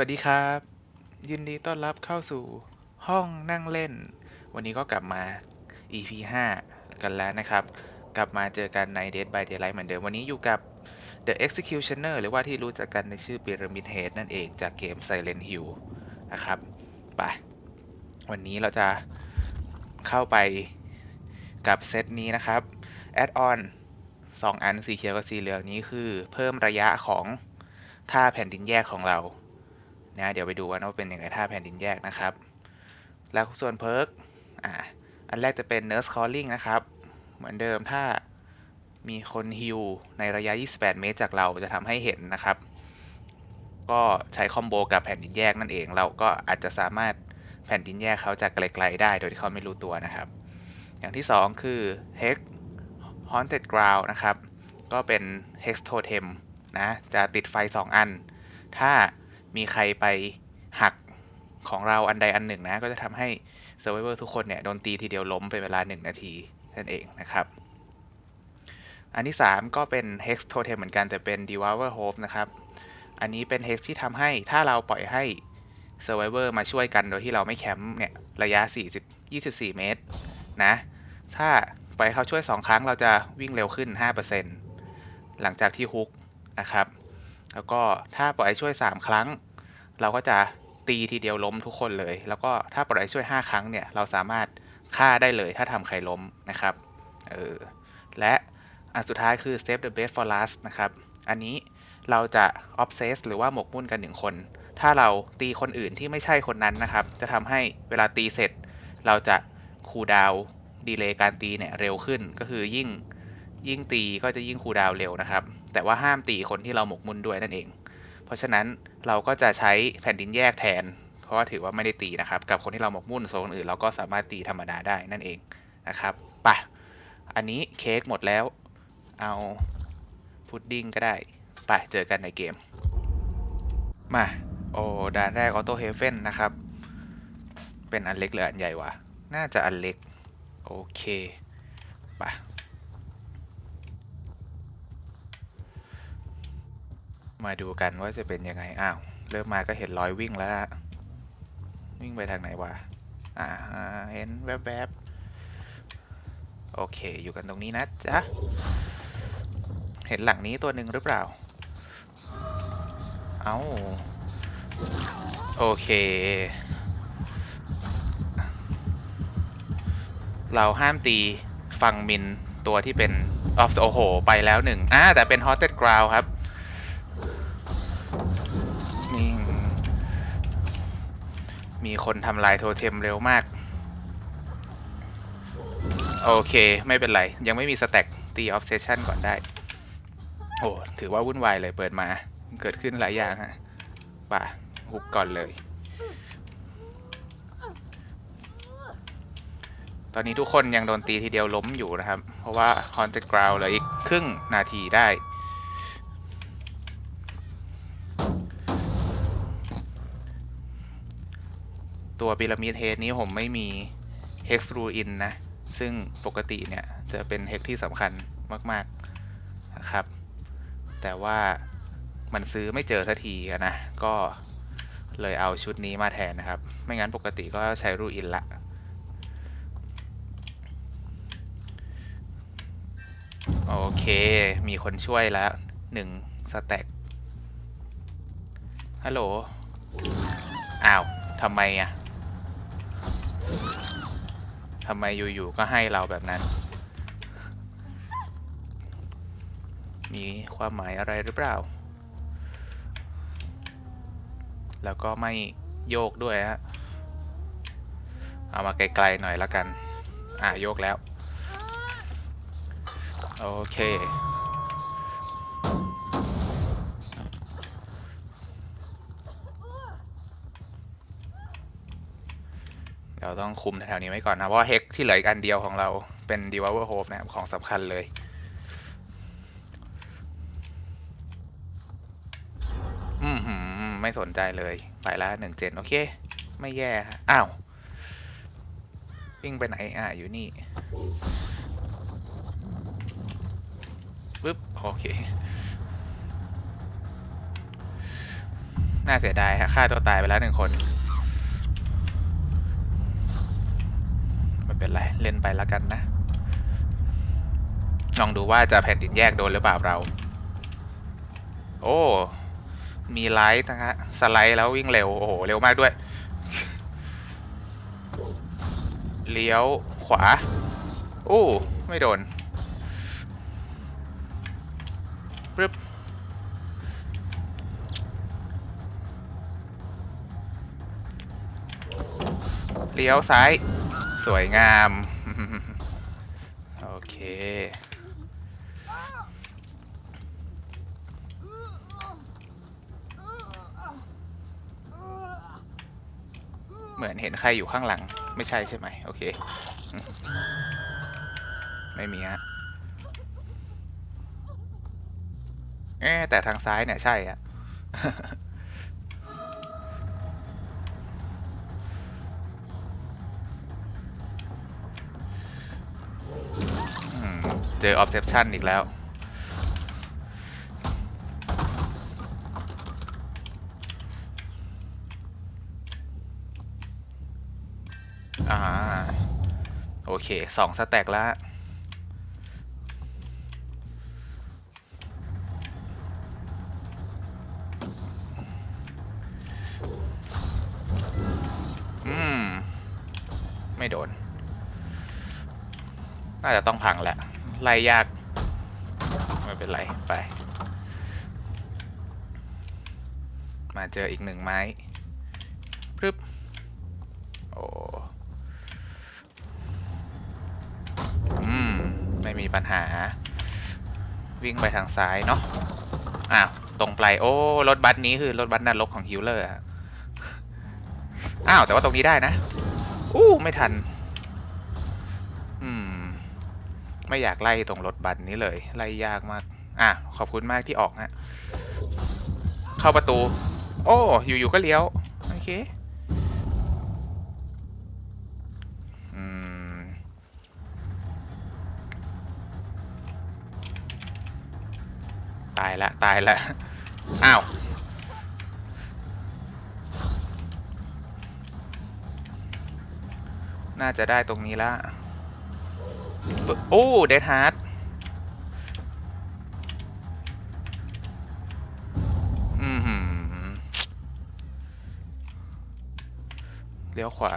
วัสดีครับ ยินดีต้อนรับเข้าสู่ห้องนั่งเล่น วันนี้ก็กลับมา EP 5 กันแล้วนะครับ กลับมาเจอกันใน Dead by Daylight เหมือนเดิม วันนี้อยู่กับ The Executioner หรือว่าที่รู้จักกันในชื่อ Pyramid Head นั่นเองจากเกม Silent Hill นะครับไปวันนี้เราจะเข้าไปกับเซตนี้นะครับ Add-on สองอันสีเขียวกับสีเหลืองนี้คือเพิ่มระยะของท่าแผ่นดินแยกของเรา นะเดี๋ยวไปดูกันว่าเป็นยังไงท่าแผ่นดินแยกนะครับ แล้วส่วนเพิร์กอ่าอันแรกจะเป็น Nurse Calling นะครับ เหมือนเดิมถ้ามีคนฮิวในระยะ 28 เมตรจากเราจะทำให้เห็นนะครับ ก็ใช้คอมโบกับแผ่นดินแยกนั่นเอง เราก็อาจจะสามารถแผ่นดินแยกเขาจากไกลๆได้โดยที่เขาไม่รู้ตัวนะครับ อย่างที่สองคือ Hex Haunted Ground นะครับ ก็เป็น Hex Totem นะ จะติดไฟ 2 อัน ถ้า มีใครไปหักของเราอันใดอันหนึ่งนะ ก็จะทำให้ Survivor ทุกคนเนี่ยโดนตีทีเดียวล้มเป็นเวลา 1 นาทีนั่นเองนะครับ อันที่ 3 ก็เป็น Hex Totem เหมือนกันแต่เป็น Devour Hope นะครับ อันนี้เป็น Hex ที่ทำให้ถ้าเราปล่อยให้ Survivor มาช่วยกันโดยที่เราไม่แคมป์เนี่ยระยะ 40 24 เมตรนะ ถ้าปล่อยเขาช่วย 2 ครั้งเราจะวิ่งเร็วขึ้น 5%หลังจากที่ฮุกนะครับ แล้วก็ถ้าปล่อยช่วย 3 ครั้ง เราก็จะตีทีเดียวล้มทุกคนเลย แล้วก็ถ้าปล่อยช่วย 5 ครั้งเนี่ย เราสามารถฆ่าได้เลยถ้าทำใครล้มนะครับ เออ และอันสุดท้ายคือ save the best for last นะครับ อันนี้เราจะ obsess หรือว่าหมกมุ่นกันหนึ่งคน ถ้าเราตีคนอื่นที่ไม่ใช่คนนั้นนะครับ จะทำให้เวลาตีเสร็จ เราจะคูลดาวดีเลย์การตีเนี่ยเร็วขึ้น ก็คือยิ่งยิ่งตีก็จะยิ่งคูลดาวเร็วนะครับ แต่ว่าห้ามตีคนที่เราหมกมุ่นด้วยนั่นเอง เพราะฉะนั้นเราก็จะใช้แผ่นดินแยกแทน เพราะว่าถือว่าไม่ได้ตีนะครับ กับคนที่เราหมกมุ่นโซนอื่นเราก็สามารถตีธรรมดาได้นั่นเองนะครับไปะอันนี้เค้กหมดแล้ว เอาพุดดิ้งก็ได้ไปเจอกันในเกม มา โอ้ด่านแรกออโต้เฮเฟนนะครับ เป็นอันเล็กหรืออันใหญ่วะ น่าจะอันเล็ก โอเคไป มาดูกันว่าจะเป็นยังไง อ้าว เริ่มมาก็เห็นรอยวิ่งแล้ว วิ่งไปทางไหนวะ อ่า เห็นแวบๆ โอเค อยู่กันตรงนี้นะจ๊ะ เห็นหลังนี้ตัวหนึ่งหรือเปล่า เอ้า โอเค เราห้ามตีฟังมินตัวที่เป็นออฟโอ้โห ไปแล้วหนึ่งอ่าแต่เป็น Haunted Ground ครับ มีคนทำลายโทเทมเร็วมาก โอเค ไม่เป็นไร ยังไม่มีสแต็กตีออฟเซชันก่อนได้ โอ้ถือว่าวุ่นวายเลยเปิดมา เกิดขึ้นหลายอย่างฮะป่ะหุกก่อนเลย ตอนนี้ทุกคนยังโดนตีทีเดียวล้มอยู่นะครับ เพราะว่า Haunted Ground เหลืออีกครึ่งนาทีได้ ตัวพีระมิดเฮดนี้ผมไม่มี Hex Ruin นะ ซึ่งปกติเนี่ยจะเป็น Hex ที่สำคัญมากๆนะครับ แต่ว่ามันซื้อไม่เจอสักทีนะ ก็เลยเอาชุดนี้มาแทนนะครับ ไม่งั้นปกติก็ใช้รูอินละโอเค มีคนช่วยแล้วหนึ่งสแต็กฮัลโหล อ้าว ทำไมอะ ทำไมอยู่ๆก็ให้เราแบบนั้น มีความหมายอะไรหรือเปล่า แล้วก็ไม่โยกด้วยฮะ เอามาไกลๆหน่อยแล้วกัน อ่าโยกแล้ว โอเค เรา ต้องคุมแถวๆนี้ไว้ก่อนนะ เพราะเฮกที่เหลืออีกอันเดียวของเราเป็น d e v o u r Hope นะครับ ของสำคัญเลยอืมหืมไม่สนใจเลย ไปละหนึ่งเจนโอเค ไม่แย่อ้าว วิ่งไปไหน อ่าอยู่นี่ปึ๊บ โอเค น่าเสียดายฮะฆ่าตัวตายไปแล้วหนึ่งคน เป็นไร เล่นไปแล้วกันนะ ลองดูว่าจะแผ่นดินแยกโดนหรือเปล่าเรา โอ้ มีไลท์นะฮะ สไลด์แล้ววิ่งเร็ว โอ้โห เร็วมากด้วย เลี้ยวขวา โอ้ ไม่โดนปึ๊บเลี้ยวซ้าย สวยงาม โอเค เหมือนเห็นใครอยู่ข้างหลัง ไม่ใช่ใช่ไหม โอเค ไม่มีฮะเอ๊ะแต่ทางซ้ายเนี่ยใช่อะ เจอ obsession อีกแล้ว อ่า โอเคสองสแต็กแล้วอืมไม่โดน น่าจะต้องพังแหละ ไล่ยาก ไม่เป็นไร ไป มาเจออีกหนึ่งไม้พรึบโอ้ อืม ไม่มีปัญหา วิ่งไปทางซ้ายเนาะ อ้าว ตรงไปลายโอ้ รถบัสนี้คือรถบัสนรกของฮิลเลอร์อ้าว แต่ว่าตรงนี้ได้นะ อู้ ไม่ทัน อืม ไม่อยากไล่ตรงรถบัสนี้เลย ไล่ยากมาก อะ ขอบคุณมากที่ออกฮะเข้าประตู โอ้อยู่ๆก็เลี้ยว โอเคอืมตายละ ตายละ อ้าว น่าจะได้ตรงนี้ละ โอ้เดดฮาร์ดเลี้ยวขวา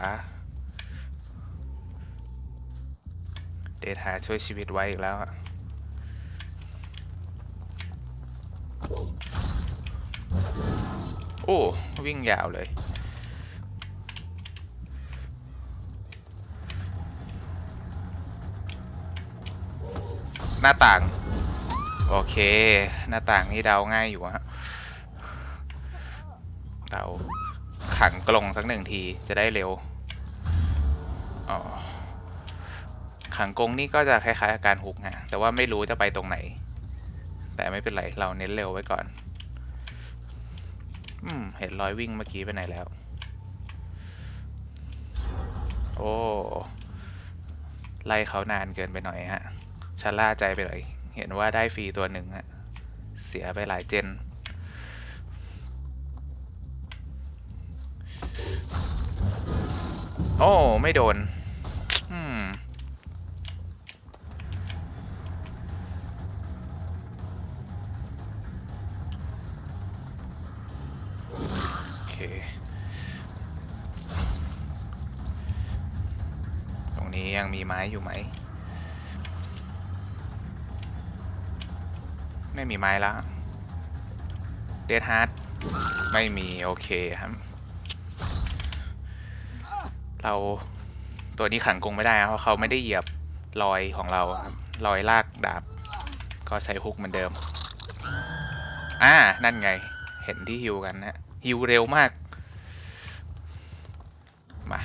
เดทหาช่วยชีวิตไว้อีกแล้วอะโอ้ วิ่งยาวเลย หน้าต่าง โอเค หน้าต่างนี่เดาง่ายอยู่ฮะเดาขังกลงสักหนึ่งทีจะได้เร็วอ๋อขังกรงนี่ก็จะคล้ายๆอาการฮุกนะแต่ว่าไม่รู้จะไปตรงไหน แต่ไม่เป็นไร เราเน้นเร็วไว้ก่อน อืม เห็นรอยวิ่งเมื่อกี้ไปไหนแล้ว โอ้ ไล่เขานานเกินไปหน่อยฮะ ชะล่าใจไปเลย เห็นว่าได้ฟรีตัวหนึ่งฮะ เสียไปหลายเจน โอ้ ไม่โดน อืมโอเค ตรงนี้ยังมีไม้อยู่ไหม ไม่มีไม้ล้วเดดฮาร์ดไม่มี โอเคครับ เราตัวนี้ขังกรงไม่ได้เพราะเขาไม่ได้เหยียบรอยของเราครับรอยลากดาบ ก็ใช้ฮุกเหมือนเดิม อ่า นั่นไง เห็นที่ฮิวกันนะฮิวเร็วมาก มา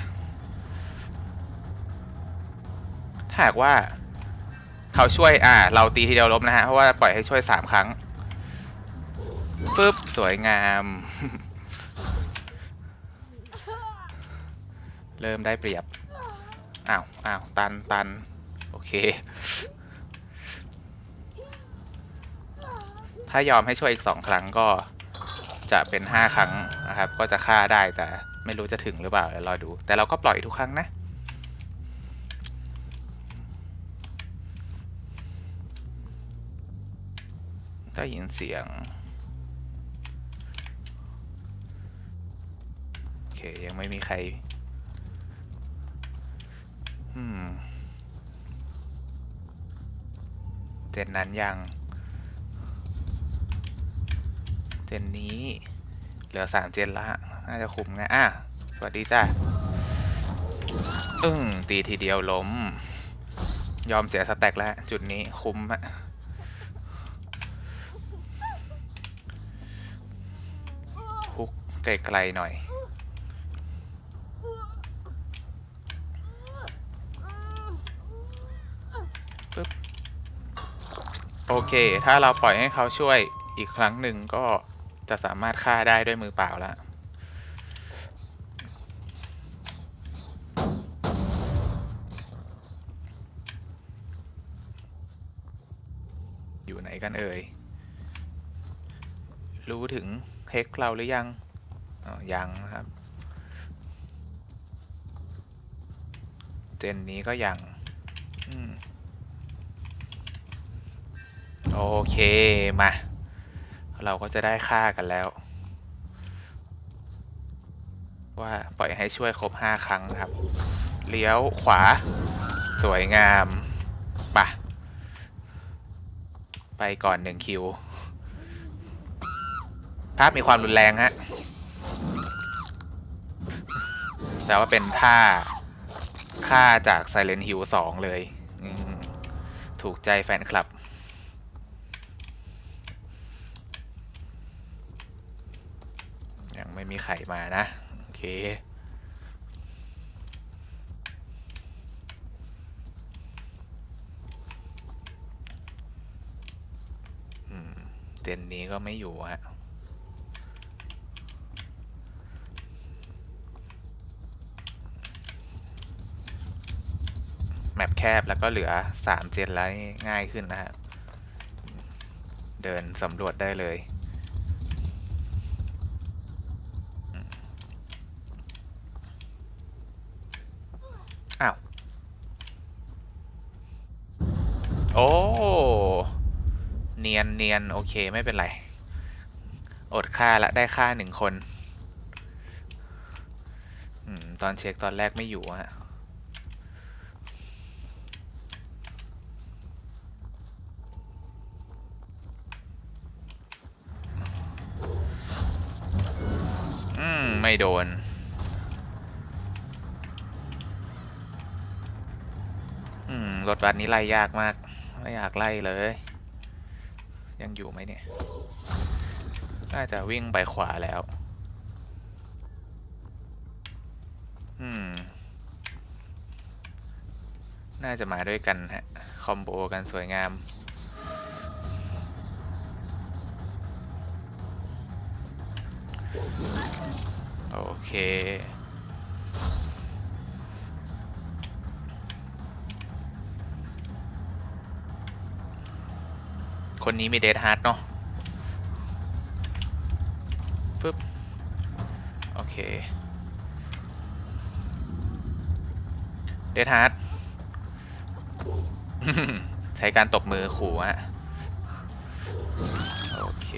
ถ้าหากว่า เขาช่วยอ่า เราตีทีเดียวล้มนะฮะ เพราะว่าปล่อยให้ช่วยสามครั้งปึ๊บสวยงาม เริ่มได้เปรียบ อ้าวอ้าวตันตันโอเค ถ้ายอมให้ช่วยอีกสองครั้งก็จะเป็นห้าครั้งนะครับ ก็จะฆ่าได้แต่ไม่รู้จะถึงหรือเปล่าเดี๋ยวรอดู แต่เราก็ปล่อยทุกครั้งนะ ได้ยินเสียง โอเค ยังไม่มีใคร อืม เจนนั้นยัง เจนนี้ เหลือสามเจนละ น่าจะคุมไงอะ สวัสดีจ้ะ อึ้ง ตีทีเดียวล้ม ยอมเสียสแต็กแล้ว จุดนี้คุ้มอะ ฮุกไกลๆหน่อย ปึ๊บ โอเค ถ้าเราปล่อยให้เขาช่วยอีกครั้งหนึ่งก็จะสามารถฆ่าได้ด้วยมือเปล่าแล้วอยู่ไหนกันเอ่ย รู้ถึง เฮกเราหรือยังอ๋อยังนะครับ เจนนี้ก็ยังอโอเคมา เราก็จะได้ค่ากันแล้ว ว่าปล่อยให้ช่วยครบห้าครั้งครับ เลี้ยวขวา สวยงามปะไปก่อนหนึ่งคิว ภาพมีความรุนแรงฮะแต่ว่าเป็นท่าค่าจาก Silent Hill 2 เลย ถูกใจแฟนคลับ ยังไม่มีใครมานะ โอเคเจนนี้ก็ไม่อยู่ฮะ แมปแคบแล้วก็เหลือสามเจนแล้วง่ายขึ้นนะฮะ เดินสำรวจได้เลย อ้าว โอ้ เนียนเนียนโอเคไม่เป็นไร อดค่าละได้ค่าหนึ่งคนอตอนเช็คตอนแรกไม่อยู่ฮะ อืม ไม่ โดน อืม รถบัสนี้ไล่ยากมาก ไม่อยากไล่เลย ยังอยู่ไหมเนี่ย น่าจะวิ่งไปขวาแล้ว อืม น่าจะมาด้วยกันฮะ คอมโบกันสวยงาม โอเค คนนี้มีเดทฮาร์ดเนาะปึ๊บ โอเค เดทฮาร์ดใช้การตบมือขู่ฮะ โอเค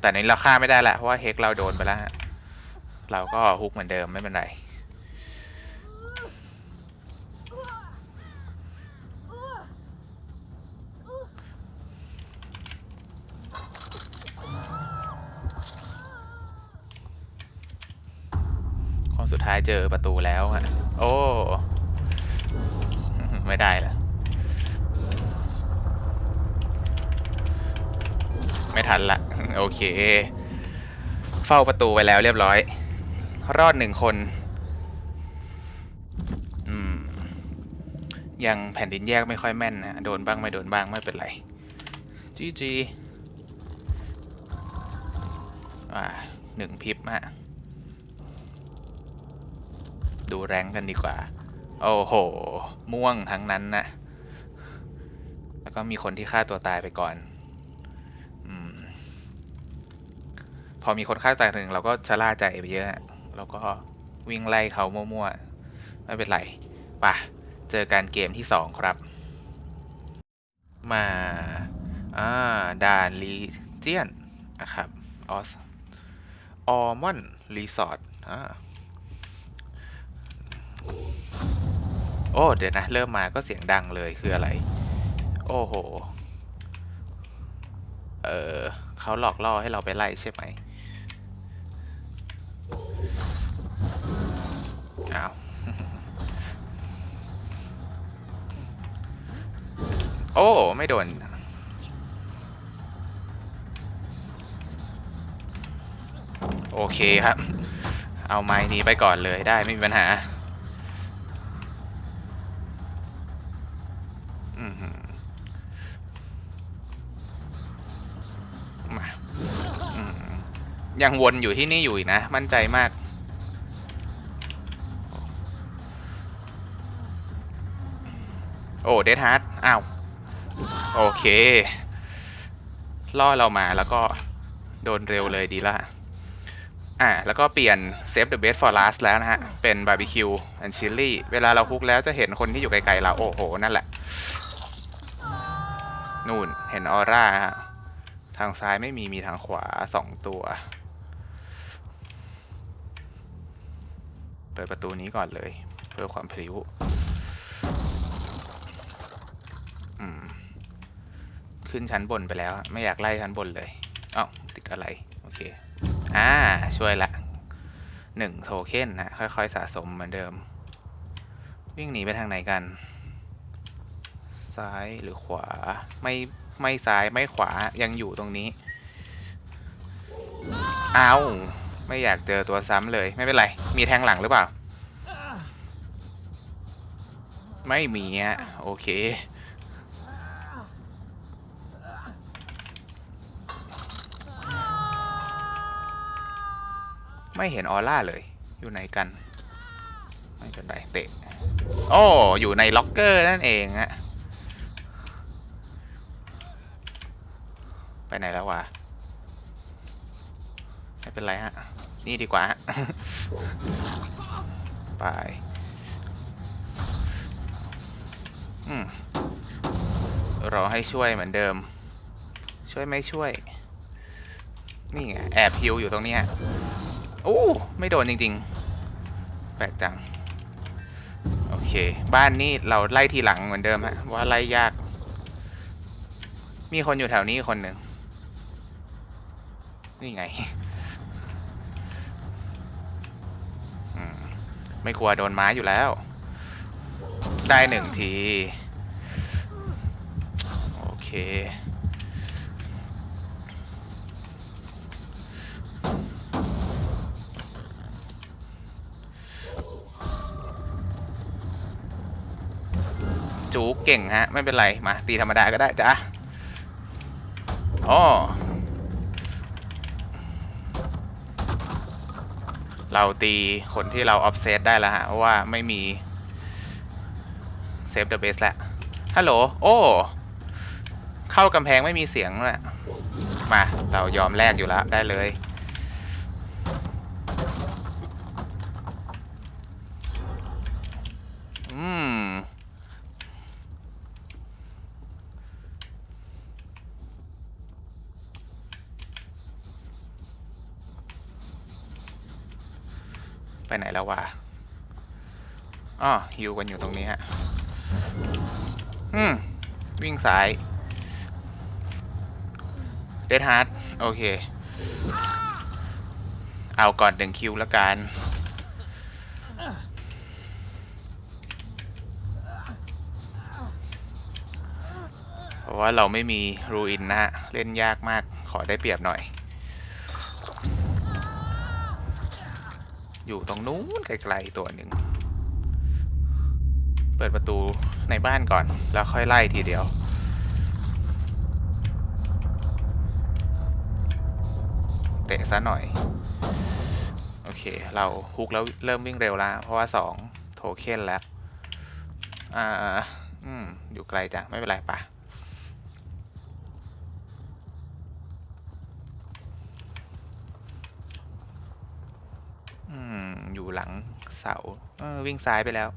แต่นี้เราฆ่าไม่ได้แหละเพราะว่าเฮกเราโดนไปแล้วฮะ เราก็ฮุกเหมือนเดิมไม่เป็นไรคนสุดท้ายเจอประตูแล้วฮะโอ้ ไม่ได้ละไม่ทันละ โอเค เฝ้าประตูไปแล้วเรียบร้อย รอดหนึ่งคน อืม ยังแผ่นดินแยกไม่ค่อยแม่นนะ โดนบ้างไม่โดนบ้างไม่เป็นไร จีจีอ่าหนึ่งพิบฮะ ดูแรงกันดีกว่า โอ้โห ม่วงทั้งนั้นนะ แล้วก็มีคนที่ฆ่าตัวตายไปก่อนอพอมีคนฆ่าตายหนึ่งเราก็ชะล่าใจไปเยอะ อะเราก็วิ่งไล่เขามั่วๆ ไม่เป็นไรป่ะ เจอกันเกมที่สองครับ มาอ่าด่านลีเจียนนะครับออสออมอนรีสอร์ทอ่าโอ้ เดี๋ยวนะ เริ่มมาก็เสียงดังเลยคืออะไร โอ้โห เออเขาหลอกล่อให้เราไปไล่ใช่ไหม อ้าว โอ้ ไม่โดน โอเคครับ เอาไม้นี้ไปก่อนเลยได้ไม่มีปัญหา ยังวนอยู่ที่นี่อยู่อีกนะ มั่นใจมาก โอ้เดดฮาร์ดอ้าว โอเค ล่อเรามาแล้วก็โดนเร็วเลยดีละอ่าแล้วก็เปลี่ยน save the best for last แล้วนะฮะ เป็น barbecue and chili เวลาเราคุกแล้วจะเห็นคนที่อยู่ไกลๆเรา โอ้โห นั่นแหละ นู่นเห็นออร่าฮะทางซ้ายไม่มีมีทางขวาสองตัว เปิดประตูนี้ก่อนเลย เพื่อความพริ้วขึ้นชั้นบนไปแล้ว ไม่อยากไล่ชั้นบนเลยอ้าติดอะไร โอเค อ่า ช่วยละหนึ่งโทเค็นนะ ค่อยๆ สะสมเหมือนเดิม วิ่งหนีไปทางไหนกัน ซ้ายหรือขวา ไม่ไม่ซ้ายไม่ขวายังอยู่ตรงนี้ เอา ไม่อยากเจอตัวซ้ำเลย ไม่เป็นไร มีแทงหลังหรือเปล่า ไม่มีอะโอเค ไม่เห็นออร่าเลย อยู่ไหนกัน ไม่เป็นไรเตะ โอ้อยู่ในล็อกเกอร์นั่นเองอะไปไหนแล้ววะ ไม่เป็นไรฮะ นี่ดีกว่าฮะไปอืมรอให้ช่วยเหมือนเดิม ช่วยไม่ช่วย นี่ไงแอบฮิวอยู่ตรงนี้ยโอ้ไม่โดนจริง ๆ แปลกจัง โอเค บ้านนี้เราไล่ทีหลังเหมือนเดิมฮะ ว่าไล่ยาก มีคนอยู่แถวนี้คนหนึ่งนี่ไง ไม่กลัวโดนไม้อยู่แล้ว ได้หนึ่งที โอเค จูเก่งฮะ ไม่เป็นไร มา ตีธรรมดาก็ได้จ้ะอ๋อ เราตีคนที่เราออฟเซตได้แล้วฮะ เพราะว่าไม่มีเซฟเดอะเบสแล้วฮัลโหล โอ้ เข้ากำแพงไม่มีเสียงเลยมา เรายอมแลกอยู่แล้ว ได้เลย อืม ไปไหนแล้ววะอ๋อฮิวกันอยู่ตรงนี้ฮะ อืม วิ่งสายเดดฮาร์ดโอเค เอาก่อนหนึ่งคิวแล้วกันเพราะว่าเราไม่มีรูอินนะฮะ เล่นยากมากขอได้เปรียบหน่อย อยู่ตรงนู้นไกลๆตัวหนึ่ง เปิดประตูในบ้านก่อน แล้วค่อยไล่ทีเดียว เตะซะหน่อย โอเค เราฮุกแล้วเริ่มวิ่งเร็วแล้ว เพราะว่าสองโทเค็นแล้ว อ่า อืม อยู่ไกลจัง ไม่เป็นไรปะ อยู่หลังเสาเออวิ่งซ้ายไปแล้ว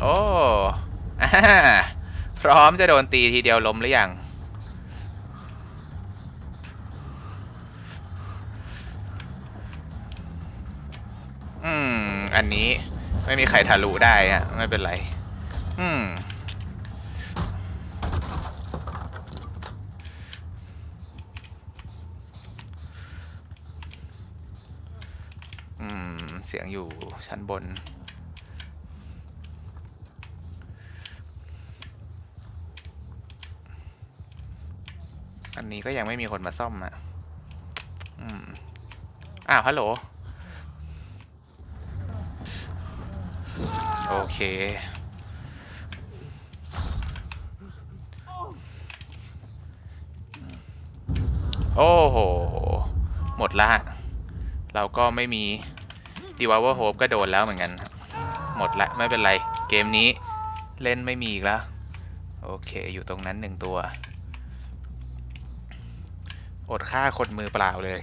โอ้อาพร้อมจะโดนตีทีเดียวล้มหรือยังอืม อันนี้ไม่มีใครทะลุได้อะไม่เป็นไร อืม อืม เสี ยงอยู่ชั้นบน อันนี้ก็ยังไม่มีคนมาซ่อมอะ อืม อ้าวฮัลโหล โอเคโอ้โห หมดละ เราก็ไม่มี ดีว o เวอร์โฮปก็โดนแล้วเหมือนกัน หมดละไม่เป็นไร เกมนี้เล่นไม่มีอีกแล้ว โอเค อยู่ตรงนั้นหนึ่งตัว อดฆ่าคนมือเปล่าเลย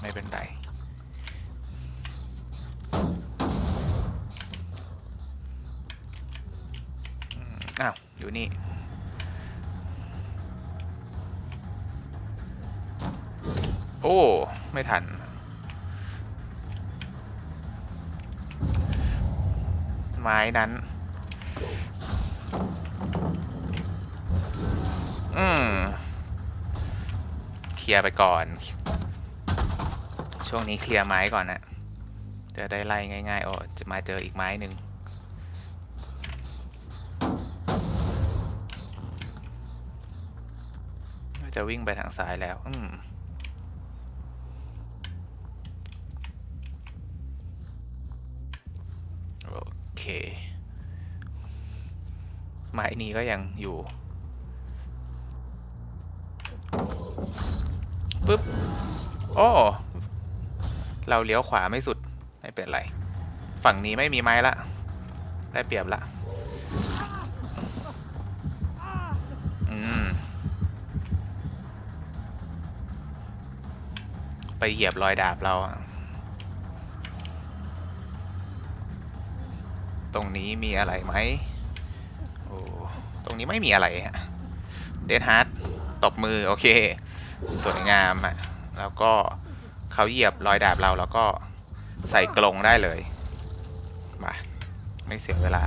ไม่เป็นไรอ้าว อยู่นี่โอ้ ไม่ทัน ไม้นั้น อืมเคลียร์ไปก่อน ช่วงนี้เคลียร์ไม้ก่อนนะจะได้ไล่ง่ายๆโอ้จะมาเจออีกไม้หนึ่งจะวิ่งไปทางซ้ายแล้ว อืม โอ เคไม้นี้ก็ยังอยู่ปึ๊บโอ้เราเลี้ยวขวาไม่สุด ไม่เป็นไร ฝั่งนี้ไม่มีไม้ละ ได้เปรียบละอืมไปเหยียบรอยดาบเราอะ ตรงนี้มีอะไรไหมโอ้ตรงนี้ไม่มีอะไรฮะเดนฮาร์ดตบมือ โอเค สวยงามอะแล้วก็เขาเหยียบรอยดาบเราแล้วก็ใส่กรงได้เลยมาไม่เสียเวลา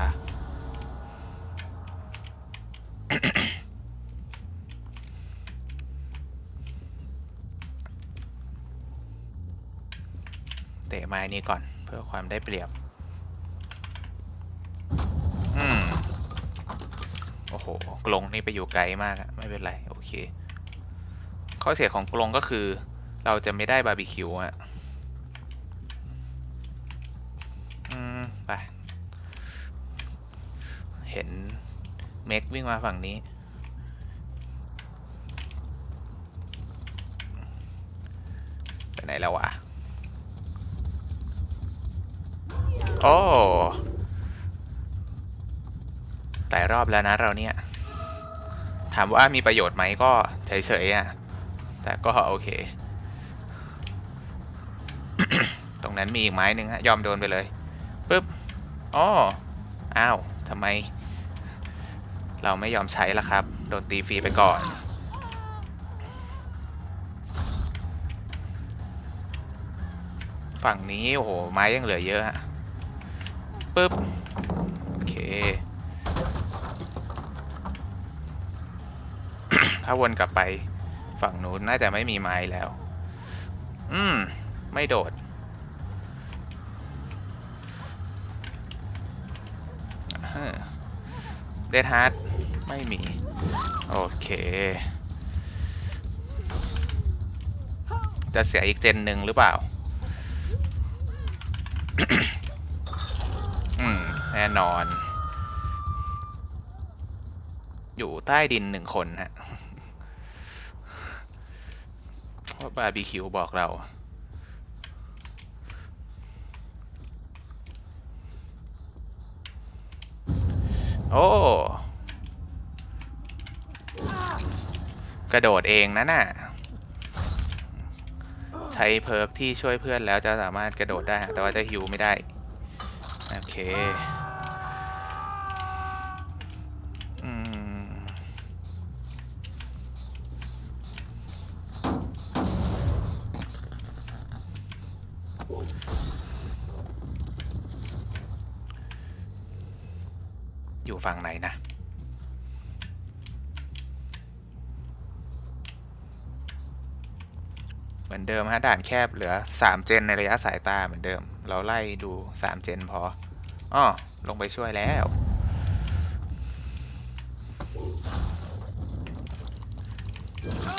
เตะไม้นี้ก่อนเพื่อความได้เปรียบ อืม โอ้โหกรงนี่ไปอยู่ไกลมากอะไม่เป็นไร โอเค ข้อเสียของกรงก็คือ เราจะไม่ได้บาร์บีคิวอะอืมไป เห็นเมกวิ่งมาฝั่งนี้ ไปไหนแล้ววะ โอ้ ลายรอบแล้วนะเราเนี่ย ถามว่ามีประโยชน์ไหมก็เฉยๆอะ แต่ก็โอเค ตรงนั้นมีอีกไม้หนึ่งฮะ ยอมโดนไปเลยปึ๊บอ๋ออ้าวทำไม เราไม่ยอมใช้ละครับ โดนตีฟรีไปก่อนฝั่งนี้โอ้โหไม้ยังเหลือเยอะฮะปึ๊บโอเค ถ้าวนกลับไปฝั่งนู้นน่าจะไม่มีไม้แล้ว อืม ไม่โดด เดดฮาร์ดไม่มี โอเค จะเสียอีกเจนหนึ่งหรือเปล่า อืม แน่นอน อยู่ใต้ดินหนึ่งคนฮะ เพราะ บาร์บีคิวบอกเรา โอ้ กระโดดเองนะน่ะ ใช้เพิร์กที่ช่วยเพื่อนแล้วจะสามารถกระโดดได้ แต่ว่าจะฮิวไม่ได้ โอเค อืม อยู่ ฝั่งไหนนะ เหมือนเดิมฮะด่านแคบเหลือสามเจนในระยะสายตาเหมือนเดิม เราไล่ดูสามเจนพออ้อลงไปช่วยแล้ว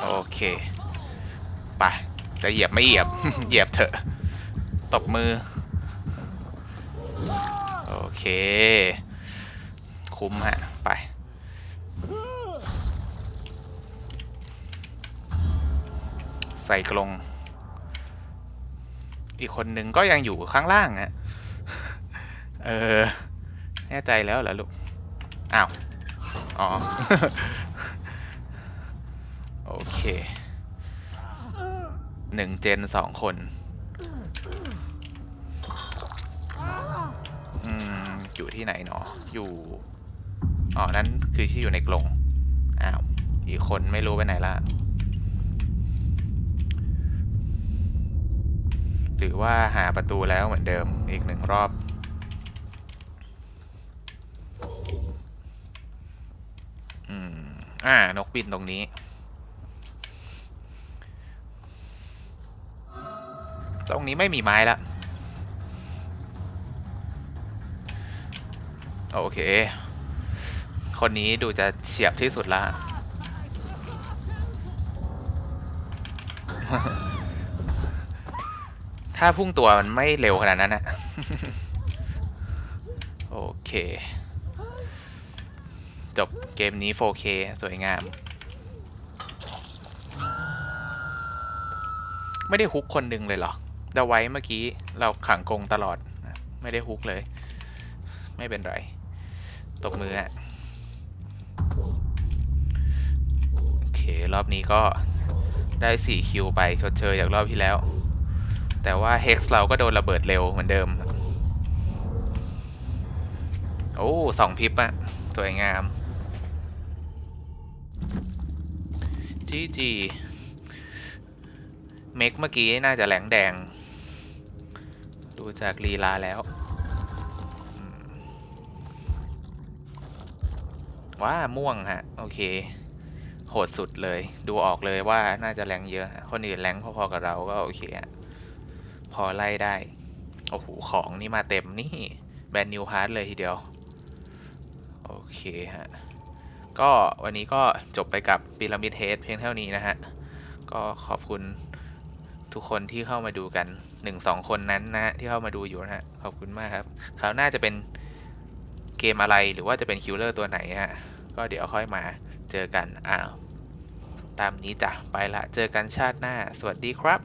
โอเคไปจะเหยียบไม่เหยียบ เหยียบเถอะ ตบมือ โอเค คุ้มฮะ ไปใส่กรงอีกคนหนึ่งก็ยังอยู่ข้างล่างอะเออ แน่ใจแล้วเหรอลูก อ้าว อ๋อ โอเค หนึ่งเจนสองคน อืม อยู่ที่ไหนเนาะอยู่ อ๋อ นั่นคือที่อยู่ในกรงอ้าว อีกคนไม่รู้ไปไหนละ หรือว่าหาประตูแล้วเหมือนเดิมอีกหนึ่งรอบอืมอ่า นกบินตรงนี้ ตรงนี้ไม่มีไม้ละ โอเค คนนี้ดูจะเฉียบที่สุดละถ้าพุ่งตัวมันไม่เร็วขนาดนั้นอะโอเค จบเกมนี้ 4K สวยงาม ไม่ได้ฮุกคนหนึ่งเลยเหรอเดาไว้เมื่อกี้เราขังกงตลอด ไม่ได้ฮุกเลย ไม่เป็นไร ตบมืออะ รอบนี้ก็ได้ 4 คิวไปชดเชยจากรอบที่แล้ว แต่ว่า Hex เราก็โดนระเบิดเร็วเหมือนเดิม โอ้สองพิบอะสวยงามจีจีเมกเมื่อกี้น่าจะแหลงแดง ดูจากลีลาแล้ว ว้าม่วงฮะ โอเค โหดสุดเลย ดูออกเลยว่าน่าจะแรงเยอะ คนอื่นแรงพอๆกับเราก็โอเคอะพอไล่ได้ โอ้โห ของนี่มาเต็มนี่ แบรนด์นิวพาร์ทเลยทีเดียว โอเคฮะ ก็วันนี้ก็จบไปกับพีระมิดเฮดเพียงเท่านี้นะฮะ ก็ขอบคุณทุกคนที่เข้ามาดูกันหนึ่งสองคนนั้นนะฮะที่เข้ามาดูอยู่นะฮะ ขอบคุณมากครับ คราวหน้าจะเป็นเกมอะไรหรือว่าจะเป็นคิลเลอร์ตัวไหนฮะ ก็เดี๋ยวค่อยมา เจอกันอ้าวตามนี้จ้ะไปละเจอกันชาติหน้า สวัสดีครับ